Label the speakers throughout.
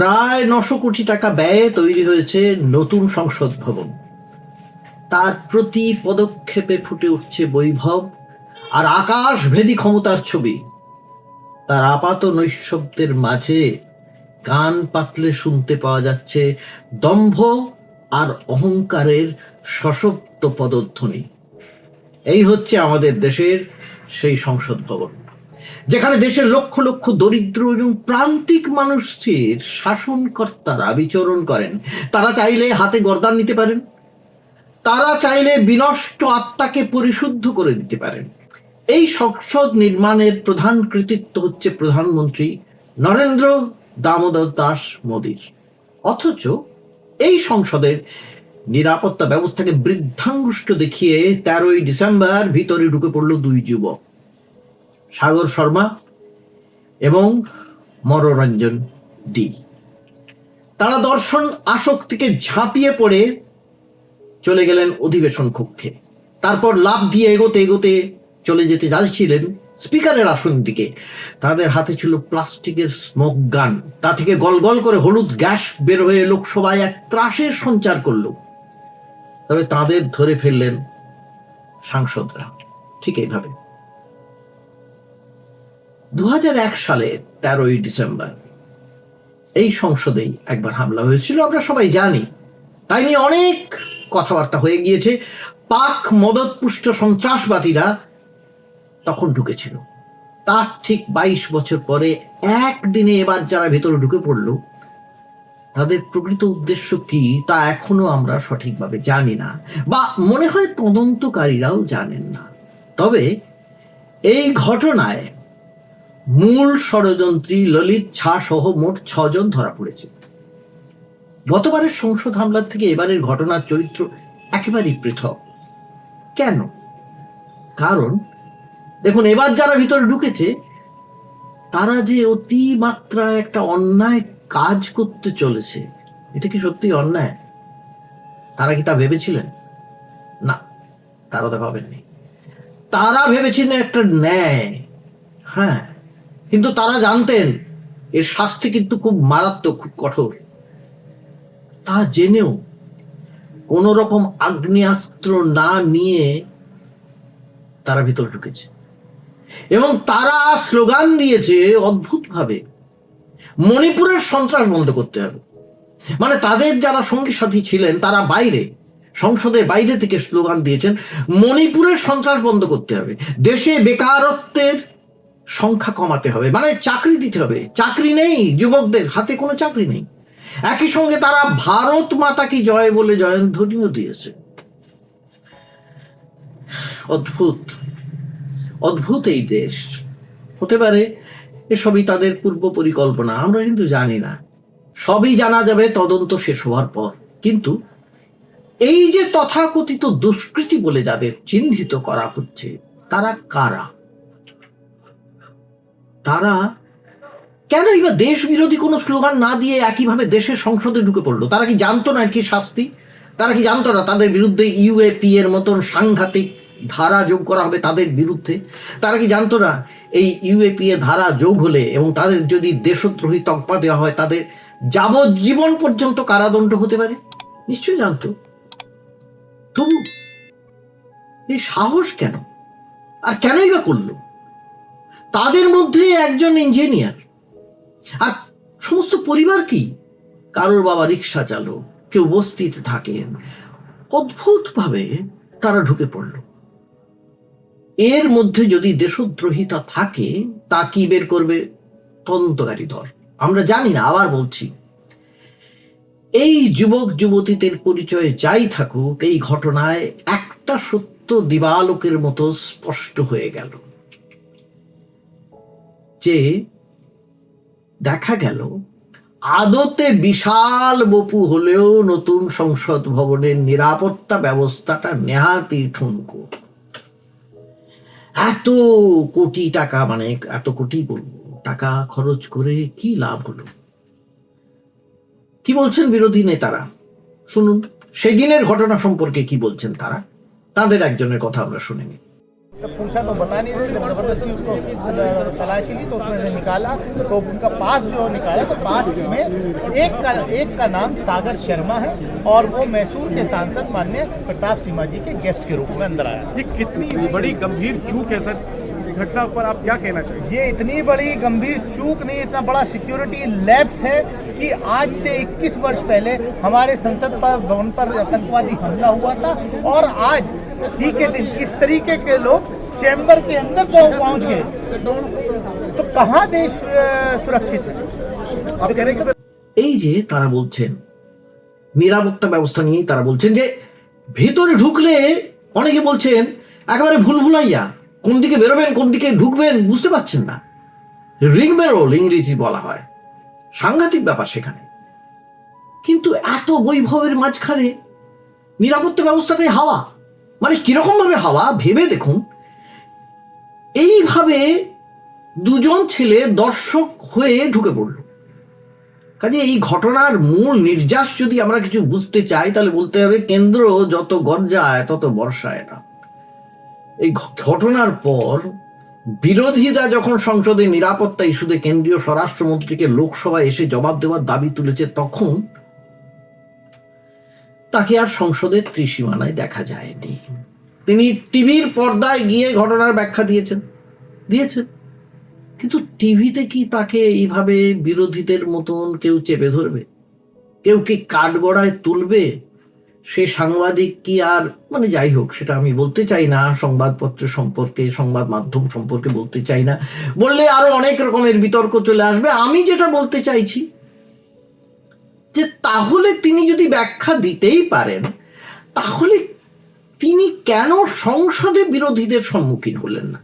Speaker 1: প্রায় নশো কোটি টাকা ব্যয়ে তৈরি হয়েছে নতুন সংসদ ভবন। তার প্রতি পদক্ষেপে ফুটে উঠছে বৈভব আর আকাশ ভেদি ক্ষমতার ছবি। তার আপাত নৈশব্দের মাঝে কান পাতলে শুনতে পাওয়া যাচ্ছে দম্ভ আর অহংকারের সশব্দ পদধ্বনি। এই হচ্ছে আমাদের দেশের সেই সংসদ ভবন। যেখানে দেশের লক্ষ লক্ষ দরিদ্র এবং প্রান্তিক মানুষের শাসনকর্তারা বিচরণ করেন। তারা চাইলে হাতে গরদান নিতে পারেন। তারা চাইলে বিনষ্ট আত্মাকে পরিশুদ্ধ করে দিতে পারেন। এই সংসদ নির্মাণের প্রধান কৃতিত্ব হচ্ছে প্রধানমন্ত্রী নরেন্দ্র দামোদর দাস মোদীর। অথচ এই সংসদের নিরাপত্তা ব্যবস্থাকে বৃদ্ধাঙ্গুষ্ট দেখিয়ে তেরোই ডিসেম্বর ভিতরে ঢুকে পড়ল দুই যুবক। সাগর শর্মা এবং মনোরঞ্জন ডি। তারা দর্শন আসক্তিকে ঝাঁপিয়ে পড়ে চলে গেলেন অধিবেশন কক্ষে। তারপর লাভ দিয়ে এগোতে এগোতে চলে যেতে যাচ্ছিলেন স্পিকারের আসন দিকে। তাদের হাতে ছিল প্লাস্টিকের স্মোক গান। তা থেকে গলগল করে হলুদ গ্যাস বের হয়ে লোকসভায় এক ত্রাসের সঞ্চার করল। তবে তাদের ধরে ফেললেন সাংসদরা। ঠিক এইভাবে। দু হাজার এক সালে তেরোই ডিসেম্বর। এই সংসদেই একবার হামলা হয়েছিল, আমরা সবাই জানি। তাই নিয়ে অনেক কথাবার্তা হয়ে গিয়েছে। পাক মদতপুষ্ট সন্ত্রাসবাদীরা তখন ঢুকেছিল। তার ঠিক বাইশ বছর পরে একদিনে এবার যারা ভেতরে ঢুকে পড়ল, তাদের প্রকৃত উদ্দেশ্য কি তা এখনও আমরা সঠিকভাবে জানি না বা মনে হয় তদন্তকারীরাও জানেন না। তবে এই ঘটনায় মূল ষড়যন্ত্রী ললিত ঝা সহ মোট ছজন ধরা পড়েছে। গতবারের সংসদ হামলার থেকে এবারের ঘটনার চরিত্র একেবারেই পৃথক। কেন? কারণ, দেখুন, এবার যারা ভিতরে ঢুকেছে, তারা যে অতিমাত্রা একটা অন্যায় কাজ করতে চলেছে, এটা কি সত্যি অন্যায়? তারা কি তা ভেবেছিলেন? না, তারা তা ভাবেননি। তারা ভেবেছিলেন একটা ন্যায়। হ্যাঁ কিন্তু তারা জানতেন, এর শাস্তি কিন্তু খুব মারাত্মক, খুব কঠোর। তা জেনেও কোন রকম আগ্নেয়াস্ত্র না নিয়ে তারা ভিতর ঢুকেছে। এবং তারা স্লোগান দিয়েছে অদ্ভুতভাবে, মণিপুরের সন্ত্রাস বন্ধ করতে হবে। মানে তাদের যারা সঙ্গী সাথী ছিলেন, তারা বাইরে, সংসদের বাইরে থেকে স্লোগান দিয়েছেন, মণিপুরের সন্ত্রাস বন্ধ করতে হবে। দেশে বেকারত্বের সংখ্যা কমাতে হবে মানে চাকরি দিতে হবে। চাকরি নেই, যুবকদের হাতে কোনো চাকরি নেই। একই সঙ্গে তারা ভারত মাতা কি জয় বলে জয়ধ্বনিও দিয়েছে। অদ্ভুত অদ্ভুত এই দেশ। হতে পারে এসবই তাদের পূর্ব পরিকল্পনা, আমরা কিন্তু জানি না। সবই জানা যাবে, তদন্ত শেষ হওয়ার পর। কিন্তু এই যে তথাকথিত দুষ্কৃতি বলে যাদের চিহ্নিত করা হচ্ছে, তারা কারা? তারা কেন এবার দেশ বিরোধী কোনো স্লোগান না দিয়ে একইভাবে দেশের সংসদে ঢুকে পড়ল? তারা কি জানতো না আর কি শাস্তি? তারা কি জানতো না তাদের বিরুদ্ধে ইউএপি এর মতন সাংঘাতিক ধারা যোগ করা হবে তাদের বিরুদ্ধে? তারা কি জানতো না এই ইউএপি এ ধারা যোগ হলে এবং তাদের যদি দেশদ্রোহী তকমা দেওয়া হয়, তাদের যাবজ্জীবন পর্যন্ত কারাদণ্ড হতে পারে? নিশ্চয়ই জানতো। তবু, এই সাহস কেন? আর কেনই বা করল? তাদের মধ্যে একজন ইঞ্জিনিয়ার আর সমস্ত পরিবার কি? কারোর বাবা রিক্সা চালক, কেউ বস্তিতে থাকেন। অদ্ভুতভাবে তারা ঢুকে পড়ল। এর মধ্যে যদি দেশদ্রোহিতা থাকে, তা কি বের করবে? তদন্তকারী দল। আমরা জানি না, আবার বলছি। এই যুবক যুবতীদের পরিচয় যাই থাকুক, এই ঘটনায় একটা সত্য দিবালোকের মতো স্পষ্ট হয়ে গেল। যে দেখা গেল, আদতে বিশাল বপু হলেও নতুন সংসদ ভবনের নিরাপত্তা ব্যবস্থাটা নেহাতি ঠুনকো। এত কোটি টাকা মানে এত কোটি টাকা খরচ করে কি লাভ হলো? কি বলছেন বিরোধী নেতারা? শুনুন, সেদিনের ঘটনা সম্পর্কে কি বলছেন তারা? তাদের একজনের কথা আমরা শুনে নিই।
Speaker 2: तो पूछा तो बता नहीं रहे जब ज़बरदस्ती उसको तलाशी ली तो उसमें से निकाला। तो उनका पास जो निकाला तो पास में एक का एक का नाम सागर शर्मा है और वो मैसूर के सांसद माननीय प्रताप सिम्हा जी के गेस्ट के रूप में अंदर आया।
Speaker 3: ये कितनी बड़ी गंभीर चूक है सर। इस घटना पर आप क्या कहना चाहिए
Speaker 2: ये इतनी बड़ी गंभीर चूक नहीं इतना बड़ा सिक्योरिटी लैब्स है कि आज से 21 वर्ष पहले हमारे संसद पर भवन पर आतंकवादी हमला हुआ था और आज ही के दिन इस तरीके के लोग चैम्बर के अंदर पहुं- पहुंच गए तो कहाँ देश अ, सुरक्षित है
Speaker 3: आप कह रहे हैं कि सर
Speaker 1: এই যে তারা বলছেন নিরাপত্তা ব্যবস্থা নিয়েই তারা বলছেন যে ভেতরে ঢুকলে অনেকে বলছেন একেবারে ভুল ভুলাইয়া কোন দিকে বেরোবেন কোন দিকে ঢুকবেন বুঝতে পারছেন না রিং বেরোল ইংরেজি বলা হয় সাংঘাতিক ব্যাপার সেখানে কিন্তু এত বৈভবের মাঝখানে নিরাপত্তা ব্যবস্থাটাই হাওয়া মানে কীরকম ভাবে হাওয়া? ভেবে দেখুন। এইভাবে দুজন ছেলে দর্শক হয়ে ঢুকে পড়ল। কাজে এই ঘটনার মূল নির্যাস যদি আমরা কিছু বুঝতে চাই, তাহলে বলতে হবে কেন্দ্র যত গর্জায়, তত বর্ষায় না। এই ঘটনার পর বিরোধীরা যখন সংসদে নিরাপত্তা ইস্যুতে কেন্দ্রীয় স্বরাষ্ট্রমন্ত্রীকে লোকসভায় এসে জবাব দেওয়ার দাবি তুলেছে, তখন তাকে আর সংসদের ত্রিসীমানায় দেখা যায়নি। তিনি টিভির পর্দায় গিয়ে ঘটনার ব্যাখ্যা দিয়েছেন। দিয়েছেন। কিন্তু টিভিতে কি তাকে এইভাবে বিরোধীদের মতন কেউ চেপে ধরবে? কেউ কি কাঠগড়ায় তুলবে? সে সাংবাদিক কি আর মানে যাই হোক, সেটা আমি বলতে চাই না, সংবাদপত্র সম্পর্কে, সংবাদ মাধ্যম সম্পর্কে বলতে চাই না। বললে আরও অনেক রকমের বিতর্ক চলে আসবে। আমি যেটা বলতে চাইছি যে তাহলে তিনি যদি ব্যাখ্যা দিতেই পারেন, তাহলে তিনি কেন সংসদে বিরোধীদের সম্মুখীন হলেন না?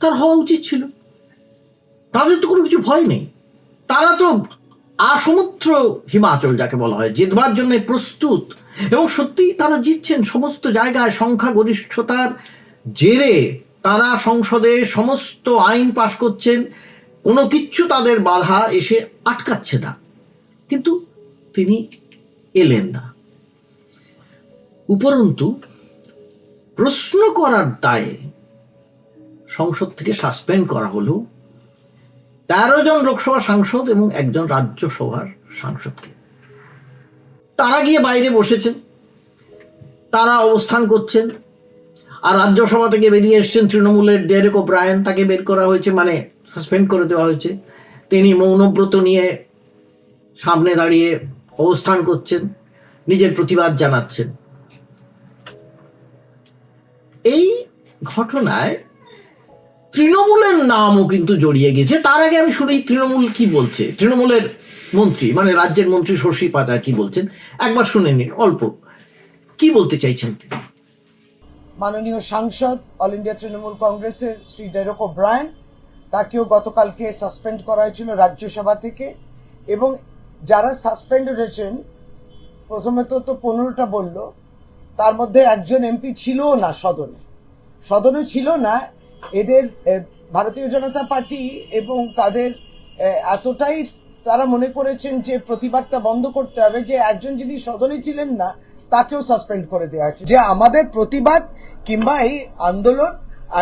Speaker 1: তার হওয়া উচিত ছিল। তাদের তো কোনো কিছু ভয় নেই। তারা তো আসমুদ্র হিমাচল যাকে বলা হয়, জিতবার জন্য প্রস্তুত। এবং সত্যিই তারা জিতছেন সমস্ত জায়গায় সংখ্যাগরিষ্ঠতার জেরে। তারা সংসদে সমস্ত আইন পাশ করছেন। কোনো কিচ্ছু তাদের বাধা এসে আটকাচ্ছে না। কিন্তু তিনি এলেন না। উপরন্তু, প্রশ্ন করার দায়ে সংসদ থেকে সাসপেন্ড করা হলো তেরো জন লোকসভা সাংসদ এবং একজন রাজ্যসভার সাংসদকে। তারা গিয়ে বাইরে বসেছেন, তারা অবস্থান করছেন, আর রাজ্যসভা থেকে বেরিয়ে এসছেন তৃণমূলের ডেরেক ও ব্রায়ন তাকে বের করা হয়েছে মানে সাসপেন্ড করে দেওয়া হয়েছে। তিনি মৌনব্রত নিয়ে সামনে দাঁড়িয়ে অবস্থান করছেন, নিজের প্রতিবাদ জানাচ্ছেন। এই ঘটনায় তৃণমূলের নামও কিন্তু জড়িয়ে গেছে। তার আগে আমি শুনি তৃণমূল কি বলছে? তৃণমূলের মন্ত্রী মানে রাজ্যের মন্ত্রী শশী পাতা কি বলছেন? একবার শুনে নিন, অল্প। কি বলতে চাইছেন
Speaker 4: মাননীয় সাংসদ, অল ইন্ডিয়া তৃণমূল কংগ্রেসের শ্রী ডেরোক ব্রায়ন তাকেও গতকালকে সাসপেন্ড করা হয়েছিল রাজ্যসভা থেকে এবং যারা সাসপেন্ড হয়েছেন, প্রথমে তো তো পনেরোটা বলল, তার মধ্যে একজন এমপি ছিল না সদনে। সদনে ছিল না, এদের ভারতীয় জনতা পার্টি এবং তাদের এতটাই তারা মনে করেছেন যে প্রতিবাদটা বন্ধ করতে হবে যে একজন যিনি সদনে ছিলেন না, তাকেও সাসপেন্ড করে দেওয়া হয়েছে। যে আমাদের প্রতিবাদ কিংবা এই আন্দোলন,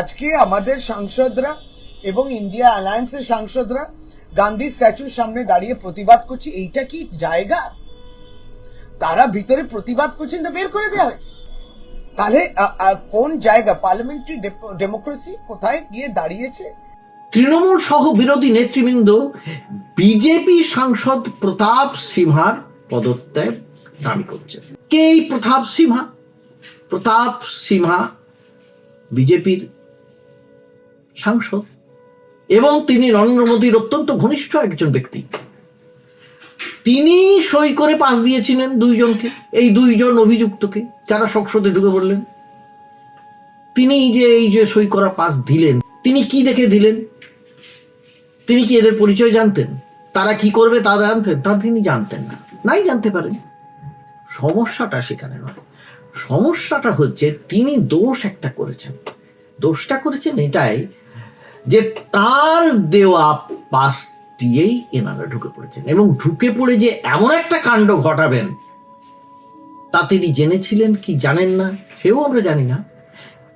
Speaker 4: আজকে আমাদের সাংসদরা এবং ইন্ডিয়া অ্যালায়েন্সের সাংসদরা গান্ধী স্ট্যাচুর সামনে দাঁড়িয়ে প্রতিবাদ করছে, এইটা কি জায়গা? তারা ভিতরে প্রতিবাদ করছেন না বের করে দেওয়া হয়েছে। তাহলে কোন জায়গা? পার্লামেন্টারি ডেমোক্রেসি কোথায় গিয়ে দাঁড়িয়েছে?
Speaker 1: তৃণমূল সহ বিরোধী নেতৃবৃন্দ, বিজেপি সাংসদ প্রতাপ সিনহার পদত্যাগ দাবি করছে। কে এই প্রতাপ সিনহা? প্রতাপ সিনহা বিজেপির সাংসদ। এবং তিনি নরেন্দ্র মোদীর অত্যন্ত ঘনিষ্ঠ একজন ব্যক্তি। তিনি সই করে পাশ দিয়েছিলেন দুইজনকে, এই দুইজন অভিযুক্তকে, যারা সংসদে ঢুকে পড়লেন। তিনি যে এই যে সই করা পাস দিলেন, তিনি কি দেখে দিলেন? তিনি কি এদের পরিচয় জানতেন? তারা কি করবে তা জানতেন? তা তিনি জানতেন না। নাই জানতে পারেন। সমস্যাটা সেখানে নয়। সমস্যাটা হচ্ছে তিনি দোষ একটা করেছেন। দোষটা করেছেন এটাই যে তার দেওয়া পাস দিয়েই এনারা ঢুকে পড়েছেন। এবং ঢুকে পড়ে যে এমন একটা কাণ্ড ঘটাবেন, তা তিনি জেনেছিলেন কি জানেন না, সেও আমরা জানি না।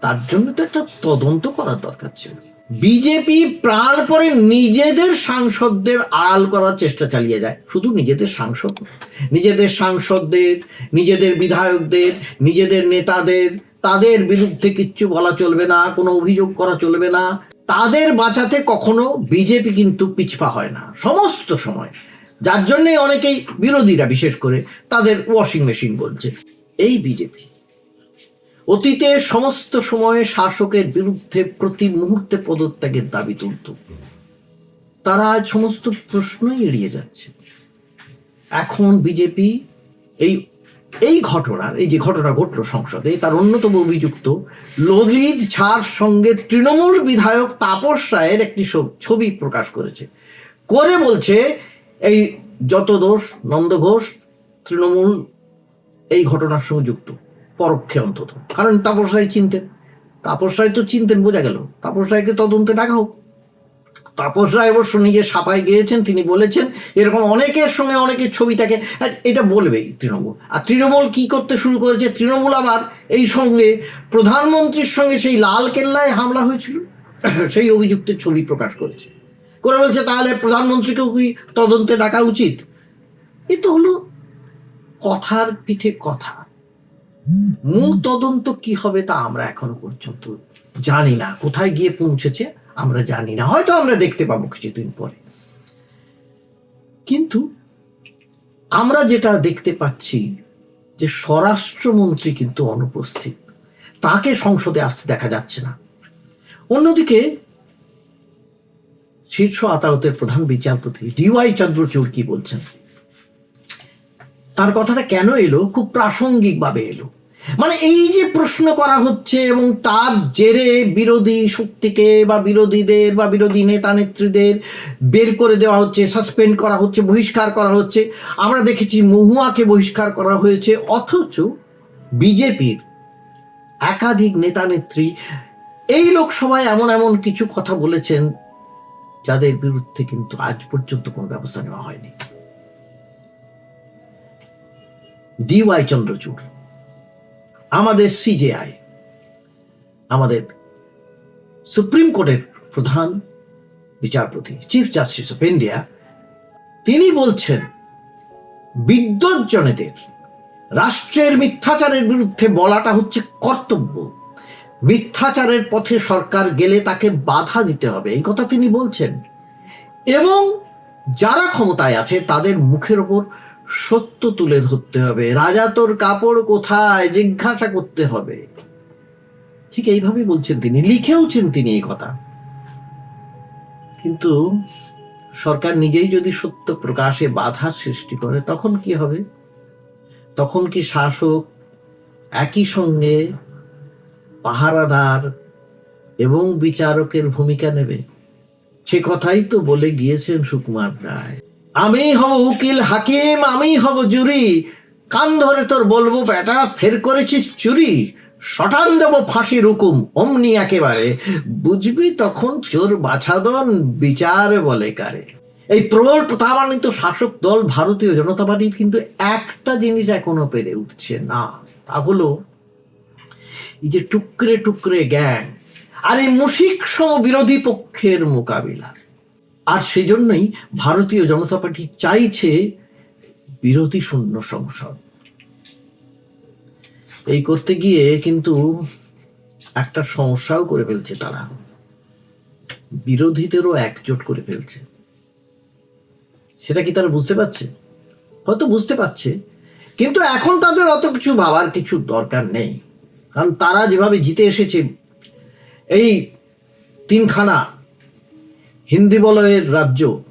Speaker 1: তার জন্য তো একটা তদন্ত করার দরকার ছিল। বিজেপি প্রাণ পরে নিজেদের সাংসদদের আড়াল করার চেষ্টা চালিয়ে যায়। শুধু নিজেদের সাংসদ নিজেদের সাংসদদের, নিজেদের বিধায়কদের, নিজেদের নেতাদের, তাদের বিরুদ্ধে কিচ্ছু বলা চলবে না, কোনো অভিযোগ করা চলবে না। তাদের বাঁচাতে কখনো বিজেপি কিন্তু পিছপা হয় না। সমস্ত সময়। যার জন্যে অনেকেই বিরোধীরা, বিশেষ করে তাদের ওয়াশিং মেশিন বলছে, এই বিজেপি। অতীতে সমস্ত সময়ে শাসকের বিরুদ্ধে প্রতি মুহূর্তে পদত্যাগের দাবি তুলত। তারা আজ সমস্ত প্রশ্নই এড়িয়ে যাচ্ছে। এখন বিজেপি এই এই ঘটনার, এই যে ঘটনা ঘটল সংসদে, তার অন্যতম অভিযুক্ত ললিত ঝার সঙ্গে তৃণমূল বিধায়ক তাপস রায়ের একটি ছবি প্রকাশ করেছে। করে বলছে, এই যত দোষ, নন্দ ঘোষ, তৃণমূল এই ঘটনার সঙ্গে যুক্ত, পরোক্ষে অন্তত। কারণ তাপস রায় চিনতেন। তাপস রায় তো চিনতেন, বোঝা গেল। তাপস রায়কে তদন্তে ডাকা হোক। তাপস রায় অবশ্য নিজে সাপায় গিয়েছেন, তিনি বলেছেন, এরকম অনেকের সঙ্গে অনেকের ছবি থাকে এটা বলবেই তৃণমূল। আর তৃণমূল কি করতে শুরু করেছে? তৃণমূল আবার এই সঙ্গে প্রধানমন্ত্রীর সঙ্গে সেই লাল কেল্লায় হামলা হয়েছিল, সেই অভিযুক্তের ছবি প্রকাশ করেছে। করে বলছে, তাহলে প্রধানমন্ত্রীকেও কি তদন্তে ডাকা উচিত? এ তো হলো কথার পিঠে কথা। মূল তদন্ত কি হবে তা আমরা এখনও পর্যন্ত জানি না। কোথায় গিয়ে পৌঁছেছে? আমরা জানি না, হয়তো আমরা দেখতে পাবো কিছুদিন পরে। কিন্তু আমরা যেটা দেখতে পাচ্ছি যে স্বরাষ্ট্রমন্ত্রী কিন্তু অনুপস্থিত। তাকে সংসদে আসতে দেখা যাচ্ছে না। অন্যদিকে শীর্ষ আদালতের প্রধান বিচারপতি ডিওয়াই চন্দ্রচূড় কি বলছেন? তার কথাটা কেন এলো? খুব প্রাসঙ্গিকভাবে এলো। মানে এই যে প্রশ্ন করা হচ্ছে এবং তার জেরে বিরোধী শক্তিকে বা বিরোধীদের বা বিরোধী নেতা নেত্রীদের বের করে দেওয়া হচ্ছে সাসপেন্ড করা হচ্ছে, বহিষ্কার করা হচ্ছে। আমরা দেখেছি মহুয়াকে বহিষ্কার করা হয়েছে, অথচ বিজেপির একাধিক নেতা নেত্রী এই লোকসভায় এমন এমন কিছু কথা বলেছেন, যাদের বিরুদ্ধে কিন্তু আজ পর্যন্ত কোনো ব্যবস্থা নেওয়া হয়নি। D Y Chandrachud. আমাদের সিজেআই আমাদের সুপ্রিম কোর্টের প্রধান বিচারপতি চিফ জাস্টিস অফ ইন্ডিয়া তিনি বলছেন বিদ্যুৎজনেদের রাষ্ট্রের মিথ্যাচারের বিরুদ্ধে বলাটা হচ্ছে কর্তব্য। মিথ্যাচারের পথে সরকার গেলে তাকে বাধা দিতে হবে, এই কথা তিনি বলছেন। এবং যারা ক্ষমতায় আছে, তাদের মুখের ওপর সত্য তুলে ধরতে হবে। রাজা তোর কাপড় কোথায়? জিজ্ঞাসা করতে হবে। ঠিক এইভাবেই বলছেন তিনি, লিখেওছেন তিনি এই কথা। কিন্তু সরকার নিজেই যদি সত্য প্রকাশে বাধার সৃষ্টি করে, তখন কি হবে? তখন কি শাসক একই সঙ্গে পাহারাদার এবং বিচারকের ভূমিকা নেবে? সে কথাই তো বলে গিয়েছেন সুকুমার রায়। আমি হব উকিল হাকিম, আমি হব জুরি। কান ধরে তোর বলব, বেটা, ফের করেছিস চুরি? শটান দেব ফাঁসির হুকুম, অমনি একেবারে। বুঝবি তখন চোর বাছাদন বিচার বলে কারে। এই প্রবল প্রতাবান্বিত শাসক দল ভারতীয় জনতা পার্টির কিন্তু একটা জিনিস এখনও পেরে উঠছে না, তা হলো এই যে টুকরে টুকরে গ্যাং আর এই মুশিক সম বিরোধী পক্ষের মোকাবিলা। আর সেই জন্যই ভারতীয় জনতা পার্টি চাইছে বিরোধী শূন্য সংসদ। এই করতে গিয়ে কিন্তু একটা সমস্যাও করে ফেলছে তারা। বিরোধীদেরও একজোট করে ফেলছে। সেটা কি তারা বুঝতে পারছে? হয়তো বুঝতে পারছে। কিন্তু এখন তাদের অত কিছু ভাবার কিছু দরকার নেই। কারণ তারা যেভাবে জিতে এসেছে, এই তিনখানা হিন্দি বলয়ের রাজ্য।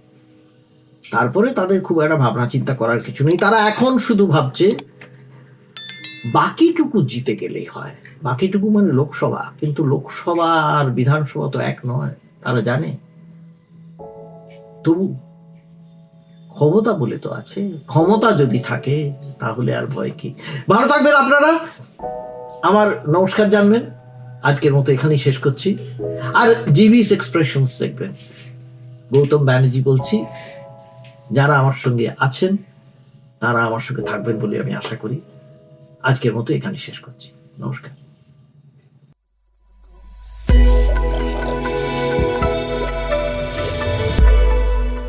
Speaker 1: তারপরে তাদের খুব একটা ভাবনা চিন্তা করার কিছু নেই। তারা এখন শুধু ভাবছে, বাকিটুকু জিতে গেলেই হয়। বাকিটুকু মানে লোকসভা। কিন্তু লোকসভা আর বিধানসভা তো এক নয়। তারা জানে? তবু ক্ষমতা বলে তো আছে। ক্ষমতা যদি থাকে, তাহলে আর ভয় কি? ভালো থাকবেন আপনারা। আমার নমস্কার জানবেন। আজকের মতো এখানেই শেষ করছি। আর জিবিস এক্সপ্রেশনস দেখবেন। গৌতম ব্যানার্জি বলছি, যারা আমার সঙ্গে আছেন, তারা আমার সঙ্গে থাকবেন বলে আমি আশা করি। আজকের মতো এখানে শেষ করছি। নমস্কার।